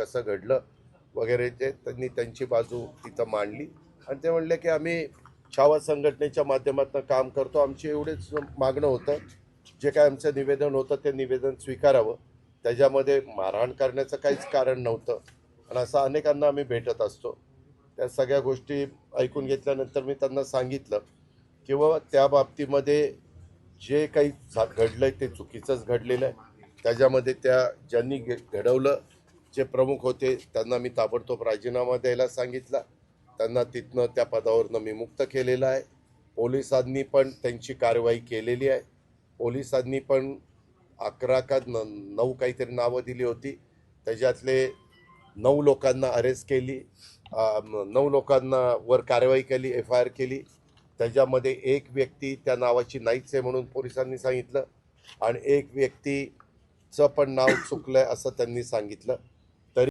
कसं घडलं वगैरे ते त्यांनी त्यांची बाजू तिथं मांडली. आणि ते म्हणले की आम्ही छावा संघटनेच्या माध्यमातून काम करतो. आमची एवढेच मागणं होतं. जे काय आमचं निवेदन होतं ते निवेदन स्वीकारावं. त्याच्यामध्ये मारहाण करण्याचं काहीच कारण नव्हतं. आणि असं अनेकांना आम्ही भेटत असतो. त्या सगळ्या गोष्टी ऐकून घेतल्यानंतर मी त्यांना सांगितलं किंवा त्या बाबतीमध्ये जे काही घडलं आहे ते चुकीचंच घडलेलं आहे. त्याच्यामध्ये त्या ज्यांनी घडवलं जे प्रमुख होते त्यांना मी ताबडतोब राजीनामा द्यायला सांगितला. त्यांना तिथनं त्या पदावरनं मी मुक्त केलेलं आहे. पोलिसांनी पण त्यांची कारवाई केलेली आहे. पोलिसांनी पण अकरा का न नऊ काहीतरी नावं दिली होती. त्याच्यातले नऊ लोकांना अरेस्ट केली. नऊ लोकांना वर कारवाई केली एफ आय आर केली. त्याच्यामध्ये एक व्यक्ती त्या नावाची नाहीच आहे म्हणून पोलिसांनी सांगितलं. आणि एक व्यक्तीचं पण नाव चुकलं आहे असं त्यांनी सांगितलं.